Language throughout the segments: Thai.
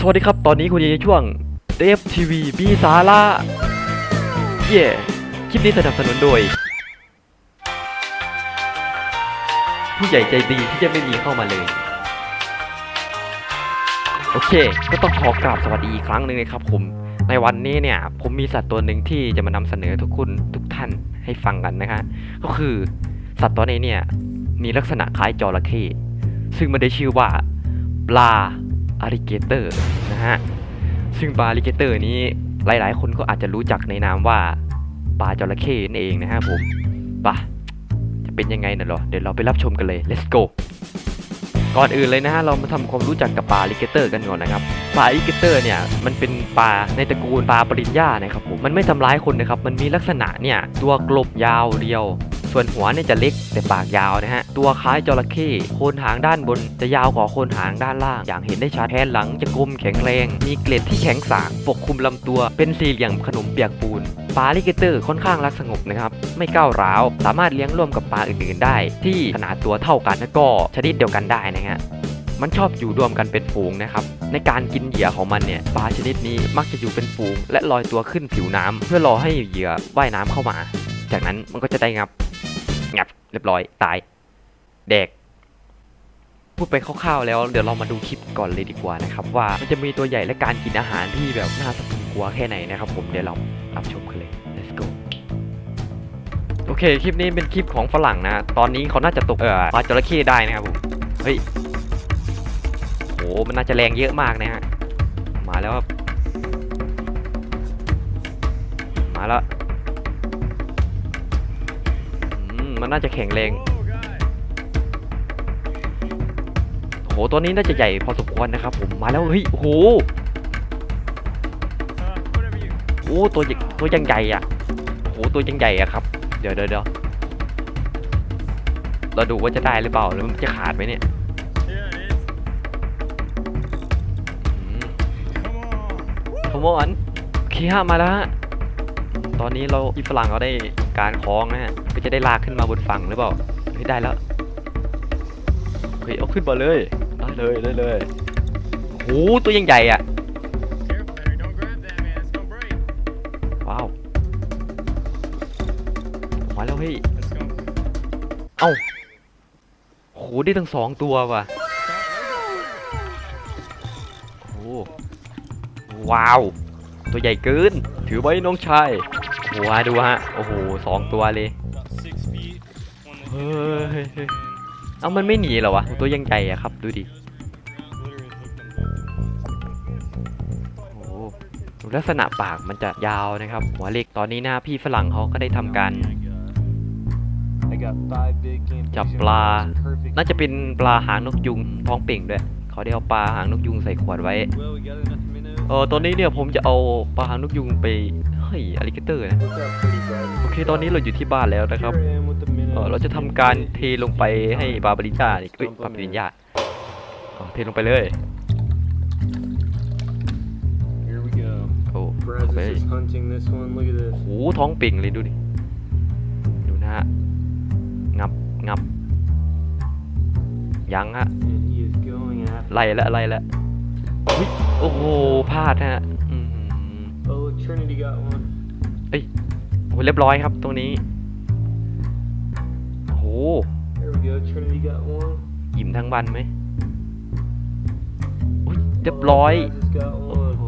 สวัสดีครับ ตอนนี้คุณอยู่ในช่วง d f TV มีบีสาระเย่คลิปนี้สนับสนุนโดย ผู้ใหญ่ใจดีที่จะไม่มีเข้ามาเลย โอเค ก็ต้องขอกราบสวัสดีอีกครั้งหนึ่งนะครับผม ในวันนี้เนี่ย ผมมีสัตว์ตัวหนึ่งที่จะมานำเสนอทุกคนทุกท่านให้ฟังกันนะฮะก็คือสัตว์ตัวนี้เนี่ยมีลักษณะคล้ายจระเข้ซึ่งมันได้ชื่อว่าปลา อาริเกเตอร์นะฮะ ซึ่งปลาอาริเกเตอร์นี้หลายๆ คนก็อาจจะรู้จักในนามว่าปลาจระเข้นั่นเองนะฮะผมปะจะเป็นยังไงน่ะหรอ เดี๋ยวเราไปรับชมกันเลย let's go ก่อนอื่นเลยนะฮะเรามาทำความรู้จักกับปลาลิเกเตอร์กันก่อนนะครับปลาลิเกเตอร์เนี่ยมันเป็นปลาในตระกูลปลาปริญญานะครับผมมันไม่ทำร้ายคนนะครับมันมีลักษณะเนี่ยตัวกลบยาวเรียว ส่วนหัวเนี่ยจะเล็กแต่ปากยาวนะฮะ ตัวคล้ายจระเข้โคนหางด้านบน จะยาวกว่าโคนหางด้านล่าง อย่างเห็นได้ชัดแทนหลังจะกลมแข็งแรง มีเกล็ดที่แข็งสากปกคลุมลำตัว เป็นสี่เหลี่ยมขนมเปียกปูนปลาลิเกเตอร์ค่อนข้างรักสงบนะครับ ไม่ก้าวร้าว สามารถเลี้ยงร่วมกับปลาอื่นๆได้ ที่ขนาดตัวเท่ากันและก็ชนิดเดียวกันได้นะฮะมันชอบอยู่รวมกันเป็นฝูงนะครับ ในการกินเหยื่อของมันเนี่ยปลาชนิดนี้มักจะอยู่เป็นฝูง และลอยตัวขึ้นผิวน้ำเพื่อรอให้เหยื่อว่ายน้ำเข้ามา จากนั้นมันก็จะได้งับ งับเรียบร้อยตายแดกพูดไปคร่าวๆแล้วเดี๋ยวเรามาดูคลิปก่อนเลยดีกว่านะครับ ว่ามันจะมีตัวใหญ่และการกินอาหารที่แบบน่าสะพรึงกลัวแค่ไหนนะครับผมเดี๋ยวเรารับชมกันเลย let's go โอเคคลิปนี้เป็นคลิปของฝรั่งนะ ตอนนี้เขาน่าจะตกเอ่อปลาจระเข้ได้นะครับผมเฮ้ยโหมันน่าจะแรงเยอะมากนะฮะมาแล้วครับมาแล้ว มันน่าจะแข็งแรงโหตัวนี้น่าจะใหญ่พอสมควรนะครับผมมาแล้วเฮ้ยโอ้โหโอ้ตัวตัวยังใหญ่อะโหตัวยังใหญ่อะครับเดี๋ยวเดี๋ยวเดี๋ยวเราดูว่าจะได้หรือเปล่าหรือมันจะขาดไหมเนี่ยขโมยโอเคฮะมาแล้วฮะตอนนี้เราพี่ฝรั่งเขาได้ การคล้องนะฮะก็จะได้ลากขึ้นมาบนฝั่งหรือเปล่าเฮ้ยได้แล้วเฮ้ยเอาขึ้นมาเลยได้เลยได้เลยโอ้โหตัวยังใหญ่อะ Careful there, don't grab that, man. It's gonna break. ว้าวมาแล้วเฮ้ย Let's go. เอ้าโหได้ทั้งสองตัวว่ะโอ้โหว้าว ตัวใหญ่เกิน ถือไว้น้องชาย โอ้โหดูฮะ โอ้โหสองตัวเลย เฮ้ยเอามันไม่หนีเหรอวะ ตัวยังใหญ่อะครับ ดูดิ โอ้ลักษณะปากมันจะยาวนะครับ หัวเล็กตอนนี้น้าพี่ฝรั่งเขาก็ได้ทำการจับปลา น่าจะเป็นปลาหางนกยุงท้องเป่งด้วย เขาได้เอาปลาหางนกยุงใส่ขวดไว้ Well, we got enough minutes. เออตอนนี้เนี่ยผมจะเอาปลาหางนกยุงไปเฮ้ยอลิเกเตอร์นะ What's up, pretty bud? โอเคตอนนี้เราอยู่ที่บ้านแล้วนะครับ Here I am with the minute. เออเราจะทำการเทลงไปให้ปลาปริญญานี่เอ้ยปลาปริญญาอ๋อเทลงไปเลย Here we go. โอ้ Brazos ไป is hunting this one. Look at this. โอ้โหท้องเป่งเลยดูดิดูนะฮะงับงับยังฮะ And he is going at. ไล่ละไล่ละ อุ๊ยโอ้โหพลาดฮะอืม Oh, look, Trinity got one. โอ้โหเรียบร้อยครับตรงนี้โอ้โห There we go. Trinity got one. อิ่มทั้งวันไหมอุ๊ยเรียบร้อย Oh, Brazos got โอ้ one. โห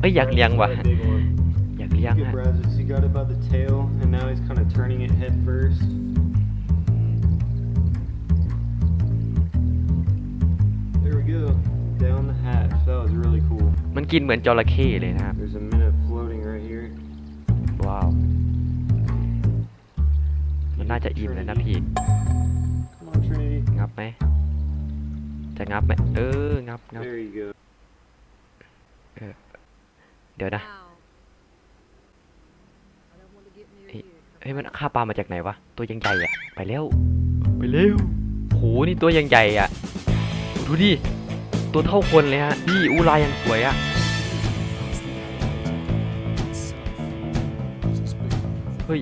เอ้ยอยากเลี้ยงว่ะ Brazos got a big one. อยากเลี้ยง Look at ฮะ Brazos. He got it by the tail, and now he's kind of turning it head first. กินเหมือนจระเข้เลยนะครับ There's a minute floating right here. ว้าว มันน่าจะอิ่มแล้วนะพี่ Come on, Trinity. งับไหมจะงับไหมเออ งับงับ There you go. เดี๋ยวนะ Wow. I don't want to get near Hey, you. เฮ้ย มันฆ่าปลามาจากไหนวะ ตัวยังใหญ่อะไปเร็ว ไปเร็วโหนี่ตัวยังใหญ่อะดูดิ ตัวเท่าคนเลยฮะพี่อูลายยังสวยอะ เฮ้ย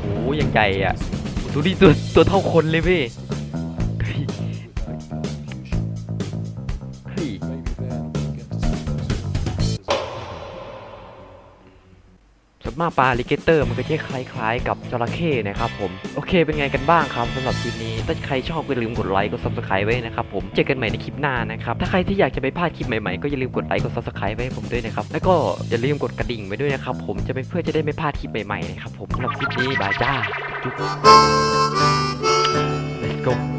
โอ้ยังใหญ่อะดูดิตัวตัวเท่าคนเลยพี่ ส่วนมากปลาลิเกเตอร์มันก็จะคล้ายๆ กับจระเข้นะครับผม โอเคเป็นไงกันบ้างครับสำหรับคลิปนี้ ถ้าใครชอบก็อย่าลืมกดไลค์กด subscribe ไว้นะครับผม เจอกันใหม่ในคลิปหน้านะครับ ถ้าใครที่อยากจะไปพลาดคลิปใหม่ๆ ก็อย่าลืมกดไลค์กด subscribe ไว้ให้ผมด้วยนะครับ แล้วก็อย่าลืมกดกระดิ่งไว้ด้วยนะครับผม จะไม่เพื่อจะได้ไม่พลาดคลิปใหม่ๆนะครับผมสำหรับคลิปนี้บายจ้าจุ๊บ let's go